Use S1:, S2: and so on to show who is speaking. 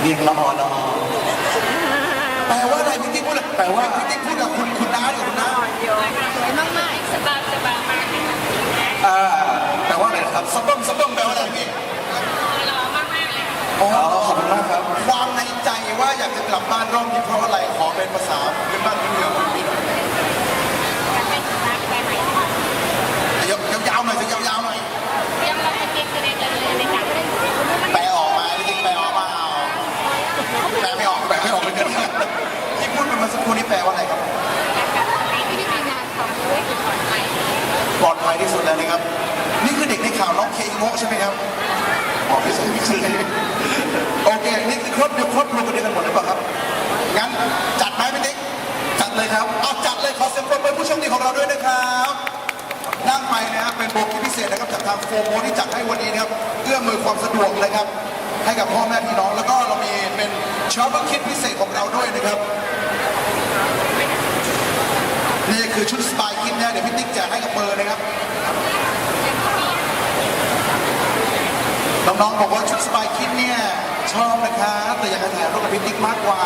S1: เรียงละออละออแปลว่าอะไรพี่ติ๊กพูดเลยแปลว่าพี่ติ๊กพูดกับคุณคุณน้าอยู่คุณน้า
S2: สวยมากๆสบายสบายมากเลยค่ะ
S1: อ่าแปลว่าอะไรนะครับสะบึมสะบึมแปลว่าอะไรพี่
S2: หล่อมากๆเลยค่ะ
S1: อ๋อขอบคุณมากครับ ความในใจว่าอยากจะกลับบ้านรอบนี้เพราะอะไร แปลไม่ออกแปลไม่ออกเหมือนกันที่พูดไปเมื่อสักครู่นี้แปลว่าอะไรครับ
S2: ไม่ได้มีงานของด้วยจุดปลอดภัย
S1: ปลอดภัยที่สุดแล้วนะครับ นี่คือเด็กในข่าวน้องเคอิโมะใช่ไหมครับบอกไม่ใช่ไม่ใช่โอเค นี่คือครบเดียวครบรวมกันเดียวกันหมดหรือเปล่าครับ งั้นจัดไหมพี่ติ๊กจัดเลยครับ เอาจัดเลยขอเสียงปรบมือผู้โชคดีของเราด้วยนะครับนั่งไปนะครับเป็นโบกี้พิเศษนะครับจากทางโฟโมที่จัดให้วันนี้นะครับเอื้อมมือความสะดวกนะครับ ให้กับพ่อแม่พี่น้องแล้วก็เรามีเป็น ชอปเปอร์คิดพิเศษของเราด้วยนะครับ นี่คือชุดสปายคิดนะเดี๋ยวพี่ติ๊กแจกให้กับเบอร์นะครับน้องๆบอกว่าชุดสปายคิดเนี่ยชอบนะคะแต่อยากจะถ่ายรูปกับพี่ติ๊กมากกว่า